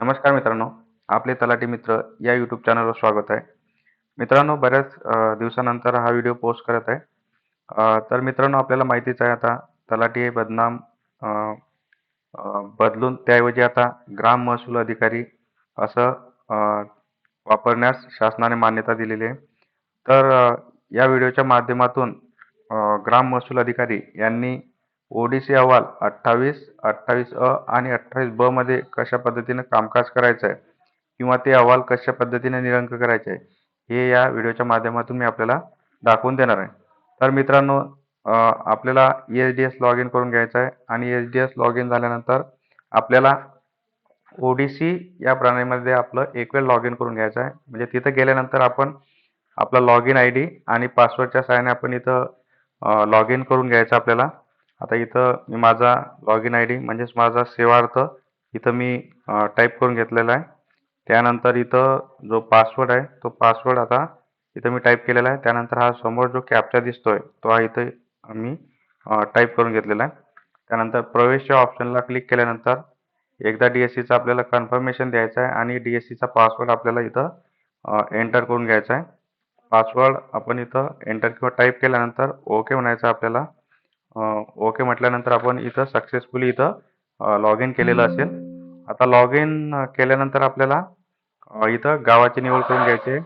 नमस्कार मित्रांनो आपले तलाठी मित्र या यूट्यूब चॅनलवर स्वागत आहे. मित्रांनो बऱ्याच दिवसानंतर हा व्हिडिओ पोस्ट करत आहे. तर मित्रांनो आपल्याला माहितीच आहे आता तलाठी हे बदनाम बदलून त्याऐवजी आता ग्राम महसूल अधिकारी असं वापरण्यास शासनाने मान्यता दिलेली आहे. तर या व्हिडिओच्या माध्यमातून ग्राम महसूल अधिकारी यांनी ओडिसी अहवाल अठ्ठावीस अठ्ठावीस अ आणि अठ्ठावीस ब मध्ये कशा पद्धतीने कामकाज करायचं आहे किंवा ते अहवाल कशा पद्धतीने निरंक करायचे आहे हे या व्हिडिओच्या माध्यमातून मी आपल्याला दाखवून देणार आहे. तर मित्रांनो आपल्याला H S D S log in करून घ्यायचं आहे आणि S D S log in झाल्यानंतर आपल्याला ओडीसी या प्रणालीमध्ये आपलं एक वेळ लॉग इन करून घ्यायचं आहे म्हणजे तिथं गेल्यानंतर आपण आपला लॉग इन आय डी आणि पासवर्डच्या सहाय्याने आपण इथं लॉग इन करून घ्यायचं आपल्याला. आता इथं मी माझा लॉग इन आय डी म्हणजेच माझा सेवार्थ इथं मी टाईप करून घेतलेला आहे. त्यानंतर इथं जो पासवर्ड आहे तो पासवर्ड आता इथं मी टाईप केलेला आहे. त्यानंतर हा समोर जो कॅप्चा दिसतोय तो हा इथं मी टाईप करून घेतलेला आहे. त्यानंतर प्रवेश या ऑप्शनला क्लिक केल्यानंतर एकदा डी एस सीचं आपल्याला कन्फर्मेशन द्यायचं आहे आणि डी एस सीचा पासवर्ड आपल्याला इथं एंटर करून घ्यायचा आहे. पासवर्ड आपण इथं एंटर किंवा टाईप केल्यानंतर ओके म्हणायचं आपल्याला. ओके म्हटल्यानंतर आपण इथं सक्सेसफुली इथं लॉग इन केलेलं असेल. आता लॉग इन केल्यानंतर आपल्याला इथं गावाची निवड करून घ्यायची आहे.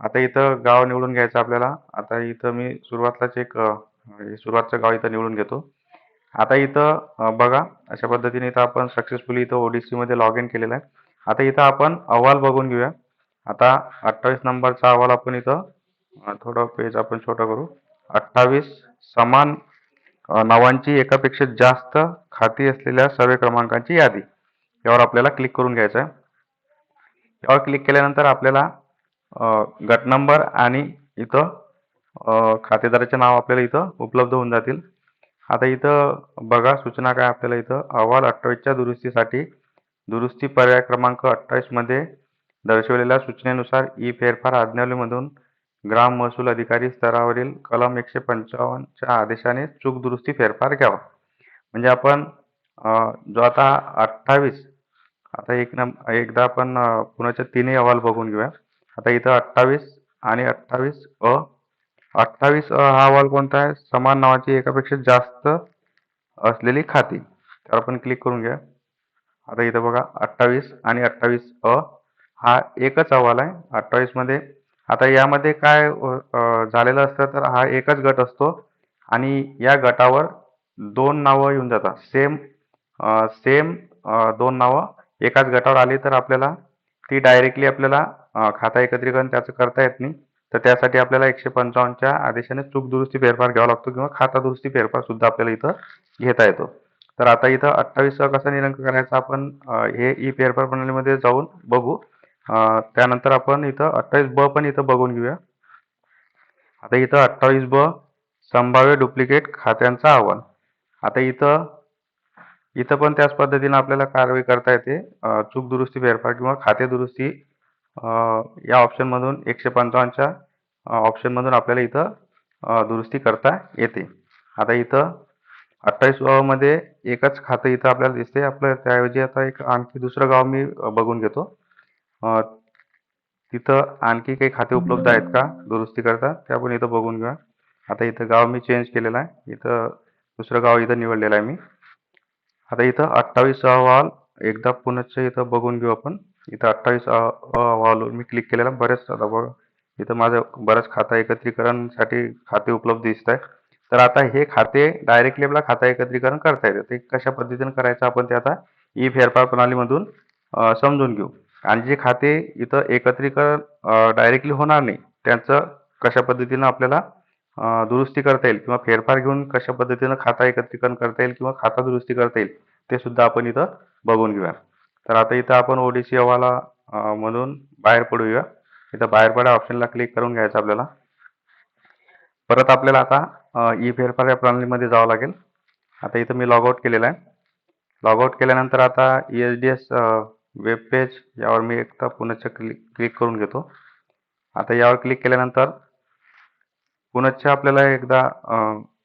आता इथं गाव निवडून घ्यायचं आपल्याला. आता इथं मी सुरुवातलाच एक हे सुरुवातचं गाव इथं निवडून घेतो. आता इथं बघा अशा पद्धतीने इथं आपण सक्सेसफुली इथं ओडीसीमध्ये लॉग इन केलेलं आहे. आता इथं आपण अहवाल बघून घेऊया. आता अठ्ठावीस नंबरचा अहवाल आपण इथं थोडं पेज आपण छोटं करू. अठ्ठावीस समान नावांची एकापेक्षा जास्त खाती असलेल्या सर्व क्रमांकांची यादी. यावर आपल्याला क्लिक करून घ्यायचं आहे यावर क्लिक केल्यानंतर आपल्याला गट नंबर आणि इथं खातेदाराचे नाव आपल्याला इथं उपलब्ध होऊन जातील. आता इथं बघा सूचना काय आपल्याला इथं? अहवाल अठ्ठावीसच्या दुरुस्तीसाठी दुरुस्ती पर्याय क्रमांक अठ्ठावीसमध्ये दर्शवलेल्या सूचनेनुसार ई फेरफार आज्ञावलीमधून ग्राम महसूल अधिकारी स्तरावरील कलम एकशे पंचावन्नच्या आदेशाने चूक दुरुस्ती फेरफार घ्यावा. म्हणजे आपण जो आता अठ्ठावीस आता एक नम एकदा आपण पुण्याचे तीनही अहवाल बघून घेऊया. आता इथं अठ्ठावीस आणि अठ्ठावीस अ अठ्ठावीस अ हा अहवाल कोणता आहे? समान नावाची एकापेक्षा जास्त असलेली खाती. तर आपण क्लिक करून घ्या. आता इथं बघा अठ्ठावीस आणि अठ्ठावीस अ हा एकच अहवाल आहे. अठ्ठावीसमध्ये आता यामध्ये काय झालेलं असतं तर हा एकच गट असतो आणि या गटावर दोन नावं येऊन जातात. सेम सेम दोन नावं एकाच गटावर आली तर आपल्याला ती डायरेक्टली आपल्याला खाता एकत्रीकरण त्याचं करता येत नाही. तर त्यासाठी आपल्याला एकशे पंचावन्नच्या आदेशाने चूक दुरुस्ती फेरफार घ्यावा लागतो किंवा खाता दुरुस्ती फेरफार सुद्धा आपल्याला इथं घेता येतो. तर आता इथं अठ्ठावीस कसा निरंक करायचा आपण हे ई फेरफार प्रणालीमध्ये जाऊन बघू. त्यानंतर आपण इथं अठ्ठावीस ब पण इथं बघून घेऊया. आता इथं अठ्ठावीस ब संभाव्य डुप्लिकेट खात्यांचा आव्हान. आता इथं इथं पण त्याच पद्धतीनं आपल्याला कारवाई करता येते. चूक दुरुस्ती फेरफार किंवा खाते दुरुस्ती या ऑप्शनमधून एकशे पंचावन्नच्या ऑप्शनमधून आपल्याला इथं दुरुस्ती करता येते. आता इथं अठ्ठावीसमध्ये एकच खातं इथं आपल्याला दिसते आपलं त्याऐवजी आता एक आणखी दुसरं गाव मी बघून घेतो. तिथं आणखी काही खाते उपलब्ध आहेत का? दुरुस्ती करता? ते आपण इथं बघून घेऊया आता इथं गाव मी चेंज केलेलं आहे. इथं दुसरं गाव इथं निवडलेलं आहे मी. आता इथं अठ्ठावीस अहवाल एकदा पुनश्च इथं बघून घेऊ आपण. इथं अठ्ठावीस अहवाल मी क्लिक केलेला. बरेच आता बघ. इथं माझं बरंच खाता एकत्रीकरणसाठी खाते उपलब्ध दिसत आहे. तर आता हे खाते डायरेक्टली आपला खाता एकत्रीकरण करता येतं. ते कशा पद्धतीने करायचं आपण ते आता ई फेरफार प्रणालीमधून समजून घेऊ. आणि जे खाते इथं एकत्रीकरण डायरेक्टली होणार नाही त्यांचं कशा पद्धतीनं आपल्याला दुरुस्ती करता येईल किंवा फेरफार घेऊन कशा पद्धतीनं खाता एकत्रीकरण करता येईल किंवा खाता दुरुस्ती करता येईल ते सुद्धा आपण इथं बघून घेऊया. तर आता इथं आपण ओडीसी अहवाला म्हणून बाहेर पडूया. इथं बाहेर पडा ऑप्शनला क्लिक करून घ्यायचं आपल्याला. परत आपल्याला आता ई फेरफार या प्रणालीमध्ये जावं लागेल. आता इथं मी लॉगआउट केलेला केलेलं आहे. लॉगआउट केल्यानंतर आता E S D S web page यावर मी एकदा पुनश्च क्लिक क्लिक करून घेतो. आता यावर क्लिक केल्यानंतर पुनश्च आपल्याला एकदा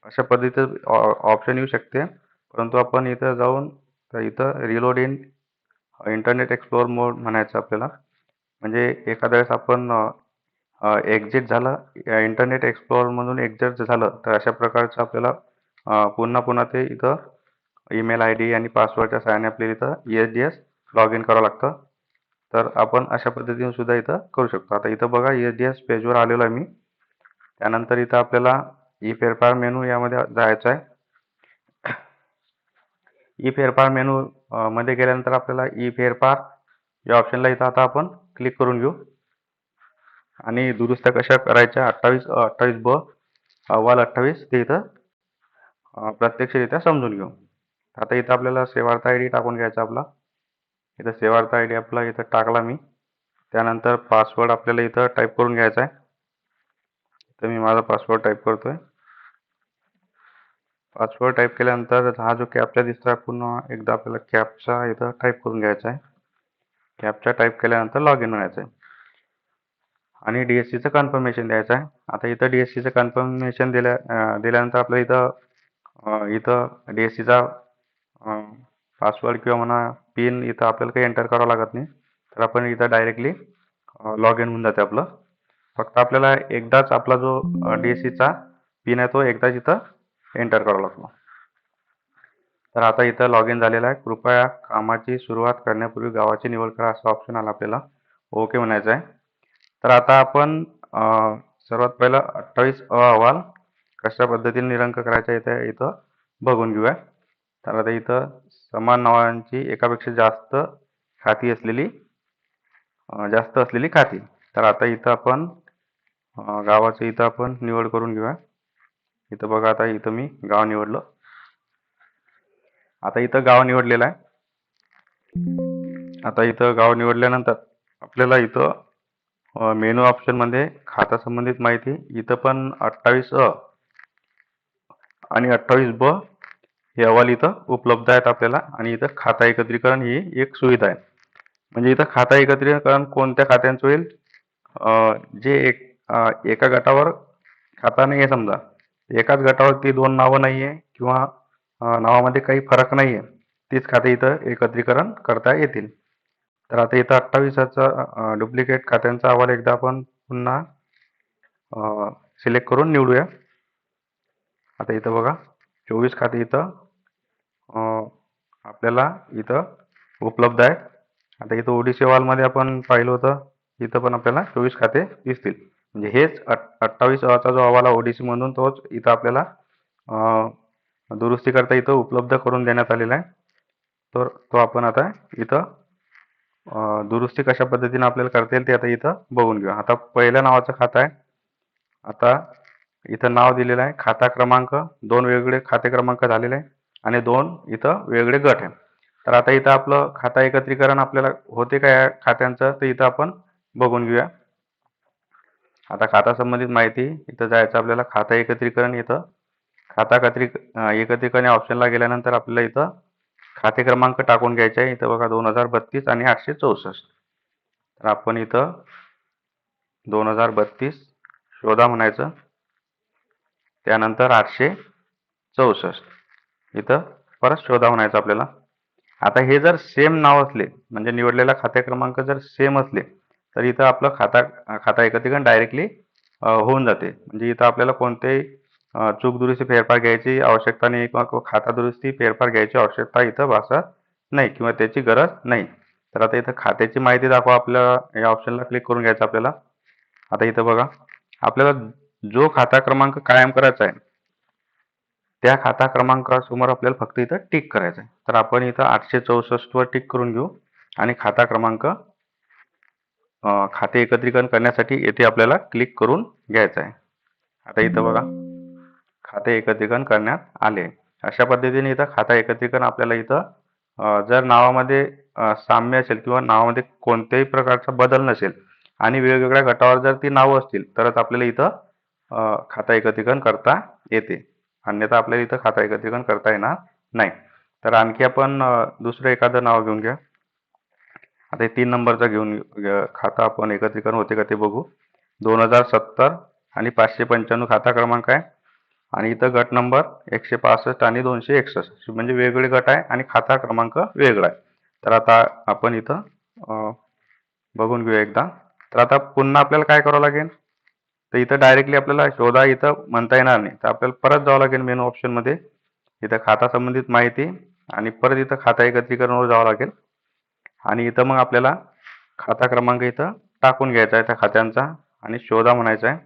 अशा पद्धतीचं ऑप्शन येऊ शकते. परंतु आपण इथं जाऊन तर इथं reload in Internet Explorer mode म्हणायचं आपल्याला. म्हणजे एखाद्या वेळेस आपण एक्झिट झालं इंटरनेट एक्सप्लोअरमधून एक्झिट झालं तर अशा प्रकारचं आपल्याला पुन्हा पुन्हा ते इथं ईमेल आय डी आणि पासवर्डच्या सहाय्याने आपल्याला इथं E S D S log in करावं लागतं. तर आपण अशा पद्धतीने सुद्धा इथं करू शकतो. आता इथं बघा एच एस डी एस पेजवर आलेलो आहे मी. त्यानंतर इथं आपल्याला ई फेरफार मेनू यामध्ये जायचं आहे. ई फेरफार मेनू मध्ये गेल्यानंतर आपल्याला ई फेरफार या ऑप्शनला इथं आता आपण क्लिक करून घेऊ. आणि दुरुस्त कशा करायच्या? अठ्ठावीस अठ्ठावीस ब अहवाल अठ्ठावीस ते इथं प्रत्यक्षरित्या समजून घेऊ. आता इथं आपल्याला सेवार्थ आय डी टाकून घ्यायचा आपला. इथं सेवार्थ आय डी आपला इथं टाकला मी. त्यानंतर पासवर्ड आपल्याला इथं टाईप करून घ्यायचा आहे. तर मी माझा पासवर्ड टाईप करतोय. पासवर्ड टाईप केल्यानंतर हा जो कॅपचा दिसतोय पुन्हा एकदा आपल्याला कॅपचा इथं टाईप करून घ्यायचा आहे. कॅपचा टाईप केल्यानंतर लॉग इन व्हायचं आहे. आणि डी एस सीचं कन्फर्मेशन द्यायचं आहे. आता इथं डी एस सीचं कन्फर्मेशन दिल्या दिल्यानंतर आपलं इथं इथं डी एस सीचा पासवर्ड किंवा म्हणा पिन इथं आपल्याला काही एंटर करावं लागत नाही. तर आपण इथं डायरेक्टली लॉग इन होऊन जाते आपलं. फक्त आपल्याला एकदाच आपला जो डी एस सीचा पिन आहे तो एकदाच इथं एंटर करावा लागतो. तर आता इथं लॉग इन झालेला आहे. कृपया कामाची सुरुवात करण्यापूर्वी गावाची निवड करा असं ऑप्शन आला आपल्याला. ओके म्हणायचं आहे. तर आता आपण सर्वात पहिलं अठ्ठावीस अ अहवाल कशा पद्धतीने निरंक करायचा इथे इथं बघून घेऊया. तर आता इथं समान नावांची एकापेक्षा जास्त खाती असलेली जास्त असलेली खाती. तर आता इथं आपण गावाचं इथं आपण निवड करून घेऊया. इथं बघा आता इथं मी गाव निवडलं. आता इथं गाव निवडलेलं आहे. आता इथं गाव निवडल्यानंतर आपल्याला इथं मेनू ऑप्शनमध्ये खाता संबंधित माहिती इथं पण अठ्ठावीस अ आणि अठ्ठावीस ब हे अहवाल इथं उपलब्ध आहेत आपल्याला आणि इथं खाता एकत्रीकरण ही एक सुविधा आहे. म्हणजे इथं खाता एकत्रीकरण कोणत्या खात्यांचं होईल? जे एक एका गटावर खाता नाही आहे समजा. एकाच गटावरती दोन नावं नाही आहे किंवा नावामध्ये काही फरक नाही आहे तीच खाते इथं एकत्रीकरण करता येतील. तर आता इथं अठ्ठावीसाचा डुप्लिकेट खात्यांचा अहवाल एकदा आपण पुन्हा सिलेक्ट करून निवडूया. आता इथं बघा. चोवीस खाते इथं आपल्याला इथं उपलब्ध आहे आता इथं ओडीसी वॉलमध्ये आपण पाहिलं होतं इथं पण आपल्याला चोवीस खाते दिसतील. म्हणजे हेच अठ्ठावीस अचा जो अहवाल आहे ओडीसी तोच इथं आपल्याला दुरुस्ती करता इथं उपलब्ध करून देण्यात आलेला आहे. तर तो आपण आता इथं दुरुस्ती कशा पद्धतीने आपल्याला करता येईल ते आता इथं बघून घेऊ. आता पहिल्या नावाचं खातं आहे. आता इथं नाव दिलेलं आहे. खाता क्रमांक दोन वेगवेगळे खाते क्रमांक झालेले आहे आणि दोन इथं वेगळे गट आहे. तर आता इथं आपलं खाता एकत्रीकरण आपल्याला होते का या खात्यांचं? तर इथं आपण बघून घेऊया. आता खाता संबंधित माहिती इथं जायचं आपल्याला. खाता एकत्रीकरण इथं. खाता एकत्री एकत्रीकरण या ऑप्शनला गेल्यानंतर आपल्याला इथं खाते क्रमांक टाकून घ्यायचे आहे. इथं बघा दोन हजार बत्तीस आणि आठशे चौसष्ट. तर आपण इथं दोन हजार बत्तीस शोधा म्हणायचं. त्यानंतर आठशे चौसष्ट. इथं परत शोधा म्हणायचं आपल्याला. आता हे जर सेम नाव असले म्हणजे निवडलेला खाते क्रमांक जर सेम असले तर इथं आपलं खाता खाता एकत्रीकरण डायरेक्टली होऊन जाते. म्हणजे इथं आपल्याला कोणतेही चूक दुरुस्ती फेरफार घ्यायची आवश्यकता नाही किंवा किंवा खाता दुरुस्ती फेरफार घ्यायची आवश्यकता इथं भासत नाही किंवा त्याची गरज नाही. तर आता इथं खात्याची माहिती दाखवा आपल्याला या ऑप्शनला क्लिक करून घ्यायचं आपल्याला. आता इथं बघा आपल्याला जो खाता क्रमांक कायम करायचा आहे त्या खाता क्रमांकासमोर आपल्याला फक्त इथं टिक करायचं आहे तर आपण इथं आठशे चौसष्ट वर टिक करून घेऊ आणि खाता क्रमांक खाते एकत्रीकरण करण्यासाठी येथे आपल्याला क्लिक करून घ्यायचं आहे आता इथं बघा खाते एकत्रीकरण करण्यात आले. अशा पद्धतीने इथं खाता एकत्रीकरण आपल्याला इथं जर नावामध्ये साम्य असेल किंवा नावामध्ये कोणत्याही प्रकारचा बदल नसेल आणि वेगवेगळ्या गटावर जर ती नावं असतील तरच आपल्याला इथं खाता एकत्रीकरण करता येते. अन्यथा आपल्याला इथं खाता एकत्रीकरण करता येणार नाही. तर आणखी आपण दुसरं एखादं नाव घेऊन घ्या. आता हे तीन नंबरचं घेऊन खाता आपण एकत्रीकरण होते का ते बघू. दोन हजार सत्तर आणि पाचशे पंच्याण्णव खाता क्रमांक आहे. आणि इथं गट नंबर एकशे पासष्ट आणि दोनशे एकसष्ट. म्हणजे वेगळे गट आहे आणि खाता क्रमांक वेगळा आहे. तर आता आपण इथं बघून घेऊ एकदा. तर आता पुन्हा आपल्याला काय करावं लागेल? तर इथं डायरेक्टली आपल्याला शोधा इथं म्हणता येणार नाही. तर आपल्याला परत जावं लागेल मेनू ऑप्शनमध्ये इथं खाता संबंधित माहिती आणि परत इथं खाता एकत्रीकरणवर जावं लागेल. आणि इथं मग आपल्याला खाता क्रमांक इथं टाकून घ्यायचा आहे त्या खात्यांचा आणि शोधा म्हणायचा आहे.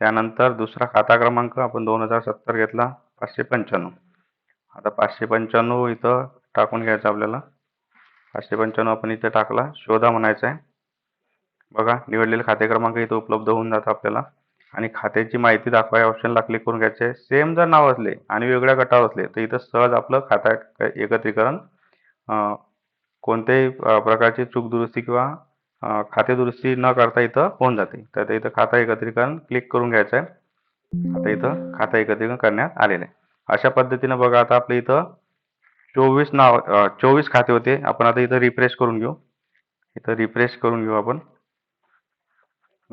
त्यानंतर दुसरा खाता क्रमांक आपण दोन हजार सत्तर घेतला पाचशे पंच्याण्णव. आता पाचशे पंच्याण्णव इथं टाकून घ्यायचं आपल्याला. पाचशे पंच्याण्णव आपण इथं टाकला शोधा म्हणायचा आहे. बघा निवडलेले खाते क्रमांक इथं उपलब्ध होऊन जातं आपल्याला. आणि खात्याची माहिती दाखवा या ऑप्शनला क्लिक करून घ्यायचे. आहे सेम जर नाव असले आणि वेगळ्या गटावर असले तर इथं सहज आपलं खाता एकत्रीकरण कोणत्याही प्रकारची चूक दुरुस्ती किंवा खाते दुरुस्ती न करता इथं होऊन जाते. तर इथं खाता एकत्रीकरण क्लिक करून घ्यायचं आहे आता इथं खाता एकत्रीकरण करण्यात आलेलं आहे. अशा पद्धतीनं बघा आता आपल्या इथं चोवीस नाव चोवीस खाते होते. आपण आता इथं रिफ्रेश करून घेऊ. इथं रिफ्रेश करून घेऊ आपण.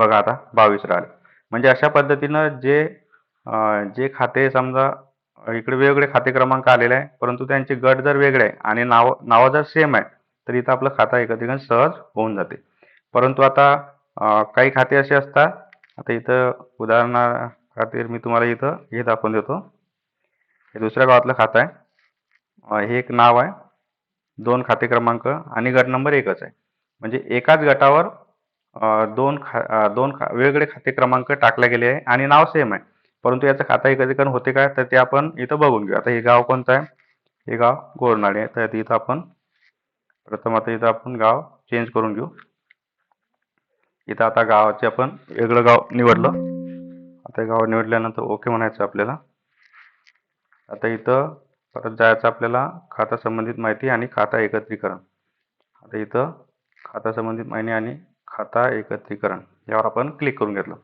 बघा आता बावीस राहिले. म्हणजे अशा पद्धतीनं जे जे खाते समजा इकडे वेगवेगळे खाते क्रमांक आलेले आहे परंतु त्यांचे गट जर वेगळे आहे आणि नाव नावं जर सेम आहे तर इथं आपलं खाता एकत्रीकरण सहज होऊन जाते. परंतु आता काही खाते असे असतात आता इथं उदाहरणा खातीर मी तुम्हाला इथं हे दाखवून देतो. हे दुसऱ्या गावातलं खातं आहे. हे एक नाव आहे. दोन खाते क्रमांक आणि गट नंबर एकच आहे. म्हणजे एकाच गटावर अं, दोन खा दोन खा वेगवेगळे खाते क्रमांक टाकले गेले आहे आणि नाव सेम आहे. परंतु याचं खाता एकत्रीकरण होते काय तर ते आपण इथं बघून घेऊ. आता हे गाव कोणतं आहे? हे गाव गोरनाडे आहे. तर इथं आपण प्रथम आता इथं आपण गाव चेंज करून घेऊ. इथं आता गावाचे आपण वेगळं गाव निवडलं. आता हे गाव निवडल्यानंतर ओके म्हणायचं आपल्याला. आता इथं परत जायचं आपल्याला खाता संबंधित माहिती आणि खाता एकत्रीकरण. आता इथं खाता संबंधित माहिती आणि खाता एकत्रीकरण. यावर आपण क्लिक करून घेतलं.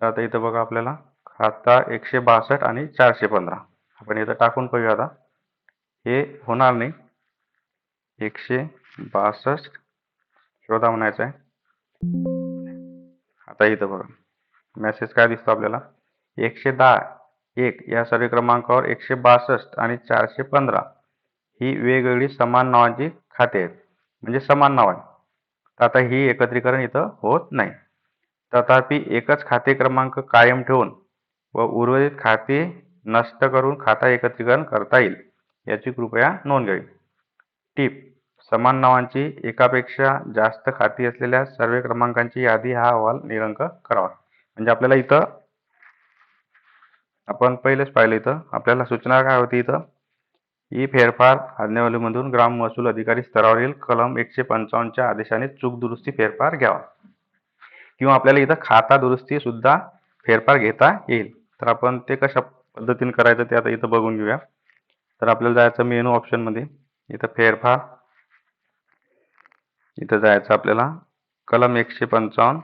तर आता इथं बघा आपल्याला खाता एकशे बासष्ट आणि चारशे पंधरा. आपण इथं टाकून पाहूया आता. हे होणार नाही. एकशे बासष्ट. शोधा म्हणायचं आहे. आता इथं बघा. मेसेज काय दिसतो आपल्याला? एकशे दहा एक. या सर्व क्रमांकावर एकशे बासष्ट आणि चारशे पंधरा. ही वेगवेगळी समान नावांची खाते आहेत. म्हणजे समान नाव आहे. तर आता ही एकत्रीकरण इथं होत नाही. तथापि एकच खाते क्रमांक कायम ठेवून व उर्वरित खाते नष्ट करून खाता एकत्रीकरण करता येईल याची कृपया नोंद घ्यावी. टीप समान नावांची एकापेक्षा जास्त खाती असलेल्या सर्व क्रमांकांची यादी हा अहवाल निरंक करावा. म्हणजे आपल्याला इथं आपण पहिलेच पाहिलं इथं आपल्याला सूचना काय होती इथं? ई फेरफार आज्ञावलीमधून ग्राम महसूल अधिकारी स्तरावरील कलम एकशे पंचावन्नच्या आदेशाने चूक दुरुस्ती फेरफार घ्यावा. किंवा आपल्याला इथं खाता दुरुस्ती सुद्धा फेरफार घेता येईल. तर आपण ते कशा पद्धतीने करायचं ते आता इथं बघून घेऊया. तर आपल्याला जायचं मेनू ऑप्शनमध्ये इथं फेरफार. इथं जायचं आपल्याला कलम एकशे पंचावन्न.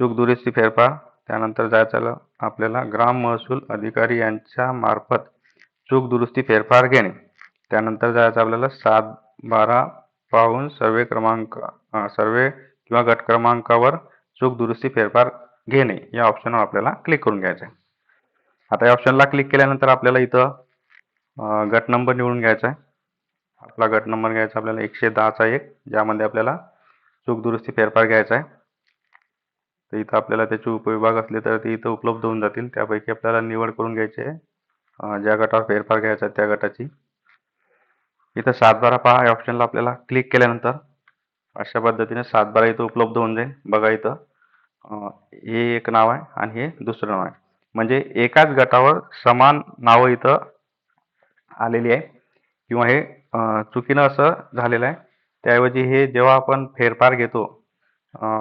चूक दुरुस्ती फेरफार. त्यानंतर जायचं आपल्याला ग्राम महसूल अधिकारी यांच्या मार्फत चूक दुरुस्ती फेरफार घेणे. त्यानंतर जायचं आपल्याला सात बारा पाहून सर्वे क्रमांक सर्वे किंवा गट क्रमांकावर चूक दुरुस्ती फेरफार घेणे या ऑप्शनवर आपल्याला क्लिक करून घ्यायचं आहे आता या ऑप्शनला क्लिक केल्यानंतर आपल्याला इथं गट नंबर निवडून घ्यायचा आहे आपला गट नंबर घ्यायचा आपल्याला एकशे दहाचा एक ज्यामध्ये आपल्याला चूक दुरुस्ती फेरफार घ्यायचा आहे तर इथं आपल्याला त्याचे उपविभाग असले तर ते इथं उपलब्ध होऊन जातील. त्यापैकी आपल्याला निवड करून घ्यायची आहे. ज्या गटावर फेरफार घ्यायचा त्या गटाची. इथं सातबारा पहा या ऑप्शनला आपल्याला क्लिक केल्यानंतर अशा पद्धतीने सातबारा इथं उपलब्ध होऊन जाईल. बघा इथं. हे एक नाव आहे आणि हे दुसरं नाव आहे. म्हणजे एकाच गटावर समान नावं इथं आलेली आहे. किंवा हे चुकीनं असं झालेलं आहे. त्याऐवजी हे जेव्हा आपण फेरफार घेतो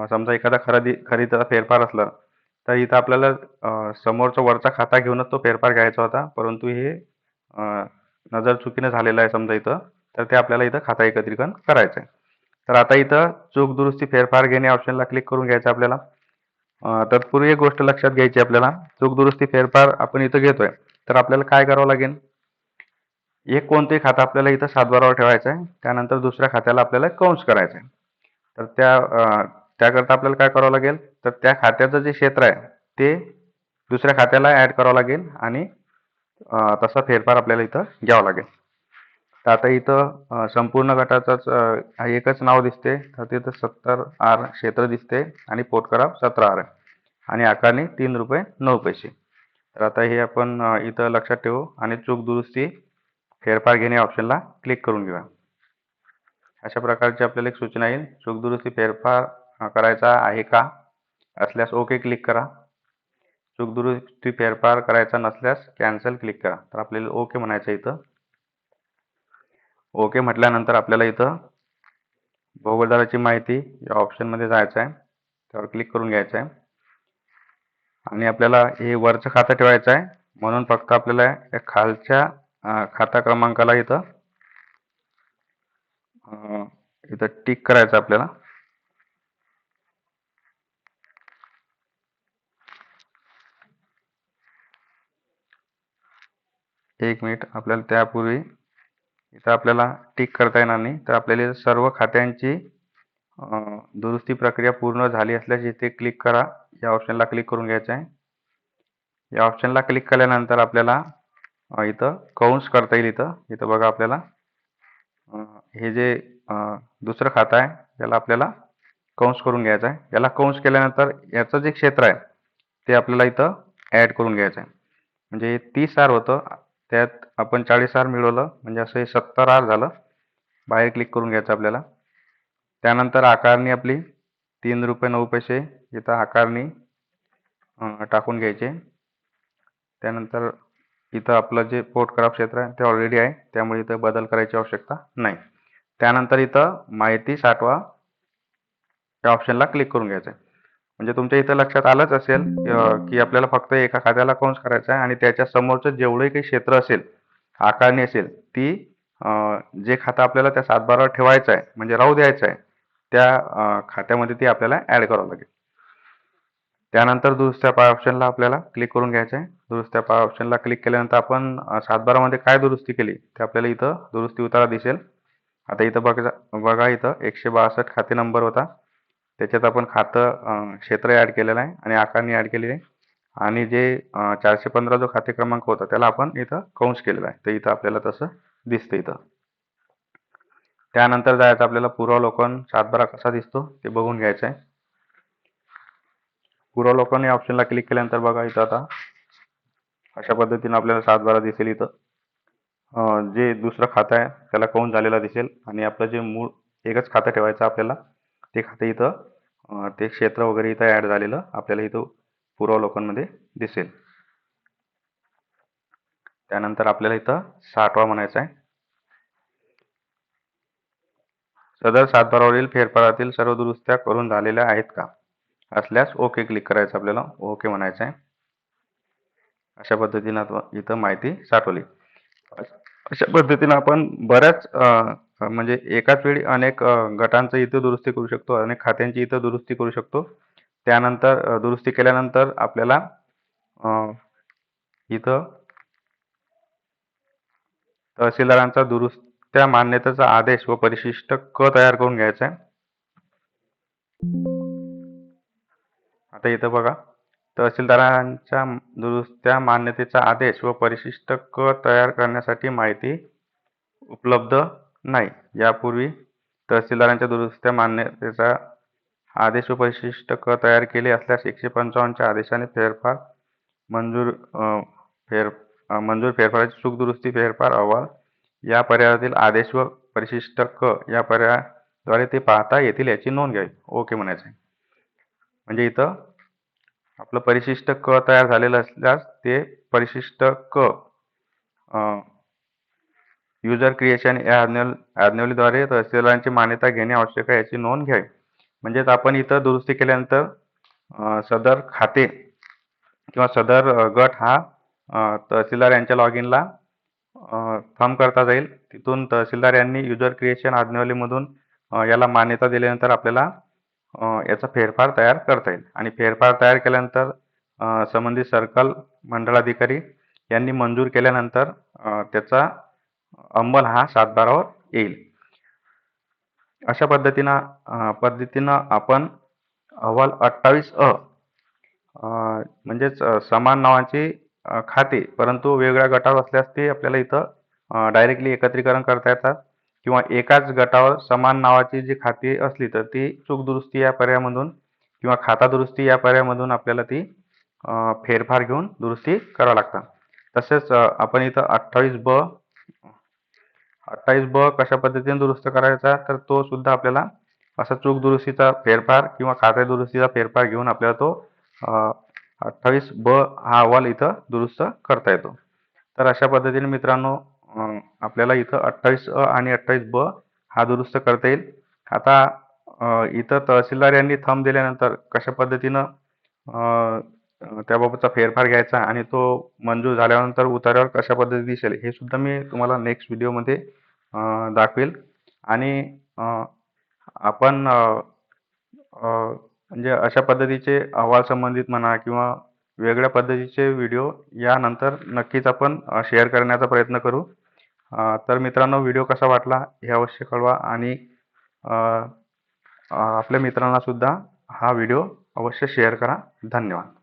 समजा एखादा खरेदी खरेदीचा फेरफार असला तर इथं आपल्याला समोरचा वरचा खाता घेऊनच तो फेरफार घ्यायचा होता. परंतु हे नजर चुकीनं झालेलं आहे समजा इथं. तर ते आपल्याला इथं खाता एकत्रीकरण करायचं आहे. तर आता इथं चूक दुरुस्ती फेरफार घेणे ऑप्शनला क्लिक करून घ्यायचं आपल्याला. अं, तत्पूर्वी एक गोष्ट लक्षात घ्यायची आपल्याला. चूक दुरुस्ती फेरफार आपण इथं घेतोय. तर आपल्याला काय करावं लागेल? एक कोणतंही खातं आपल्याला इथं सातबारावर ठेवायचं आहे. त्यानंतर दुसऱ्या खात्याला आपल्याला कंस करायचं आहे. तर त्या त्याकरता आपल्याला काय करावं लागेल? तर त्या खात्याचं जे क्षेत्र आहे ते दुसऱ्या खात्याला ॲड करावं लागेल आणि तसा फेरफार आपल्याला इथं घ्यावा लागेल. तर आता इथं संपूर्ण गटाचाच एकच नाव दिसते. तर तिथं सत्तर आर क्षेत्र दिसते आणि पोटकराब सतरा आर. आहे आणि आकारणी तीन रुपये नऊ पैसे. तर आता हे आपण इथं लक्षात ठेवू आणि चूक दुरुस्ती फेरफार घेणे ऑप्शनला क्लिक करून घेऊया. अशा प्रकारची आपल्याला एक सूचना येईल. चूक दुरुस्ती फेरफार करायचा आहे का? असल्यास ओके क्लिक करा. चूक दुरुस्ती फेरफार करायचा नसल्यास कॅन्सल क्लिक करा. तर आपल्याला ओके म्हणायचं इथं. ओके म्हटल्यानंतर आपल्याला इथं भोगदाराची माहिती या ऑप्शनमध्ये जायचं आहे. त्यावर क्लिक करून घ्यायचं आहे. आणि आपल्याला हे वरचं खातं ठेवायचं आहे. म्हणून फक्त आपल्याला या खालच्या खाता क्रमांकाला इथं इथं टिक करायचं आहे आपल्याला. एक मिनिट आपल्याला त्यापूर्वी इथं आपल्याला टिक करता येणार नाही. तर आपल्याला सर्व खात्यांची दुरुस्ती प्रक्रिया पूर्ण झाली असल्यास इथे क्लिक करा. या ऑप्शनला क्लिक करून घ्यायचं आहे. या ऑप्शनला क्लिक केल्यानंतर आपल्याला इथं कौंस करता येईल इथं. इथं बघा आपल्याला हे जे दुसरं खातं आहे याला आपल्याला कौंस करून घ्यायचं आहे. याला कौंस केल्यानंतर याचं जे क्षेत्र आहे ते आपल्याला इथं ॲड करून घ्यायचं आहे. म्हणजे तीस आर होतं. त्यात आपण चाळीस आर मिळवलं म्हणजे असं हे सत्तर आर झालं. बाहेर क्लिक करून घ्यायचं आपल्याला. त्यानंतर आकारणी आपली तीन रुपये नऊ पैसे इथं आकारणी टाकून घ्यायचे. त्यानंतर इथं आपलं जे पोटक्राफ्ट खराब क्षेत्र आहे ते ऑलरेडी आहे. त्यामुळे इथं बदल करायची आवश्यकता नाही. त्यानंतर इथं माहिती साठवा या ऑप्शनला क्लिक करून घ्यायचं आहे म्हणजे तुमच्या इथं लक्षात आलंच असेल की आपल्याला फक्त एका खात्याला कंस करायचा आहे आणि त्याच्या समोरचं जेवढे काही क्षेत्र असेल आकारणी असेल ती जे खातं आपल्याला त्या सातबारावर ठेवायचं आहे म्हणजे राहू द्यायचं आहे त्या खात्यामध्ये ती आपल्याला ॲड करावं लागेल. त्यानंतर दुरुस्त्या पाय ऑप्शनला आपल्याला क्लिक करून घ्यायचं आहे. दुरुस्त्या पाय ऑप्शनला क्लिक केल्यानंतर आपण सातबारामध्ये काय दुरुस्ती केली ते आपल्याला इथं दुरुस्ती उतारा दिसेल. आता इथं बघा बघा इथं एकशे बासष्ट खाते नंबर होता. त्याच्यात आपण खातं क्षेत्र ॲड केलेलं आहे आणि आकारणी ॲड केलेली आहे. आणि जे चारशे पंधरा जो खाते क्रमांक होता त्याला आपण इथं कंस केलेला आहे. तर इथं आपल्याला तसं दिसतं इथं. त्यानंतर जायचं आपल्याला पूर्वावलोकन सातबारा कसा दिसतो ते बघून घ्यायचं आहे. पूर्वावलोकन या ऑप्शनला क्लिक केल्यानंतर बघा इथं आता अशा पद्धतीनं आपल्याला सातबारा दिसेल इथं. जे दुसरं खातं आहे त्याला कंस झालेला दिसेल. आणि आपलं जे मूळ एकच खातं ठेवायचं आपल्याला ते खाते इथं. ते क्षेत्र वगैरे इथं ॲड झालेलं आपल्याला इथं पूर्वावलोकनमध्ये दिसेल. त्यानंतर आपल्याला इथं साठवा म्हणायचा आहे. सदर सातबारावरील फेरफारातील सर्व दुरुस्त्या करून झालेल्या आहेत का? असल्यास ओके क्लिक करायचं आपल्याला. ओके म्हणायचं आहे. अशा पद्धतीनं इथं माहिती साठवली. अशा पद्धतीनं आपण बऱ्याच म्हणजे एकाच वेळी अनेक गटांचं इथं दुरुस्ती करू शकतो अनेक खात्यांची इथं दुरुस्ती करू शकतो. त्यानंतर दुरुस्ती केल्यानंतर आपल्याला इथं तहसीलदारांचा दुरुस्त्या मान्यतेचा आदेश व परिशिष्ट क तयार करून घ्यायचा आहे. आता इथं बघा तहसीलदारांच्या दुरुस्त्या मान्यतेचा आदेश व परिशिष्ट क तयार करण्यासाठी माहिती उपलब्ध नाही. यापूर्वी तहसीलदारांच्या दुरुस्त्या मान्यतेचा आदेश व परिशिष्ट क तयार केले असल्यास एकशे पंचावन्नच्या आदेशाने फेरफार मंजूर फेर मंजूर फेरफाराची चूक दुरुस्ती फेरफार अहवाल या पर्यायातील आदेश व परिशिष्ट क या पर्यायाद्वारे ते पाहता येतील याची नोंद घ्यावी. ओके म्हणायचं आहे. म्हणजे इथं आपलं परिशिष्ट क तयार झालेलं असल्यास ते परिशिष्ट क युजर क्रिएशन या आज्ञा आज्ञावलीद्वारे तहसीलदारांची मान्यता घेणे आवश्यक आहे याची नोंद घ्यावी. म्हणजेच आपण इथं दुरुस्ती केल्यानंतर सदर खाते किंवा सदर गट हा तहसीलदार यांच्या लॉग इनला फॉर्म करता जाईल. तिथून तहसीलदार यांनी युजर क्रिएशन आज्ञावलीमधून याला मान्यता दिल्यानंतर आपल्याला याचा फेरफार तयार करता येईल. आणि फेरफार तयार केल्यानंतर संबंधित सर्कल मंडळाधिकारी यांनी मंजूर केल्यानंतर त्याचा अंमल हा सातबारावर येईल. अशा पद्धतीनं पद्धतीनं आपण अहवाल अठ्ठावीस अ म्हणजेच समान नावाची खाते परंतु वेगळ्या गटावर असल्यास ते आपल्याला इथं डायरेक्टली एकत्रीकरण करता येतात किंवा एकाच गटावर समान नावाची जी खाती असली तर ती चूक दुरुस्ती या पर्यायामधून किंवा खाता दुरुस्ती या पर्यायामधून आपल्याला ती फेरफार घेऊन दुरुस्ती करावं लागतात तसेच आपण इथं अठ्ठावीस ब अठ्ठावीस ब कशा पद्धतीने दुरुस्त करायचा तर तो सुद्धा आपल्याला असा चूक दुरुस्तीचा फेरफार किंवा खाते दुरुस्तीचा फेरफार घेऊन आपल्याला तो अठ्ठावीस ब हा अहवाल इथं दुरुस्त करता येतो. तर अशा पद्धतीने मित्रांनो आपल्याला इथं अठ्ठावीस अ आणि अठ्ठावीस ब हा दुरुस्त करता येईल. आता इथं तहसीलदार यांनी थंब दिल्यानंतर कशा पद्धतीनं त्याबाबतचा फेरफार घ्यायचा आणि तो मंजूर झाल्यानंतर उतार्यावर कशा पद्धतीने दिसेल हे सुद्धा मी तुम्हाला नेक्स्ट व्हिडिओमध्ये दाखवेल. आणि आपण म्हणजे अशा पद्धतीचे अहवाल संबंधित म्हणा किंवा वेगळ्या पद्धतीचे व्हिडिओ यानंतर नक्कीच आपण शेअर करण्याचा प्रयत्न करू. तर मित्रांनो व्हिडिओ कसा वाटला हे अवश्य कळवा आणि आपल्या मित्रांनासुद्धा हा व्हिडिओ अवश्य शेअर करा. धन्यवाद.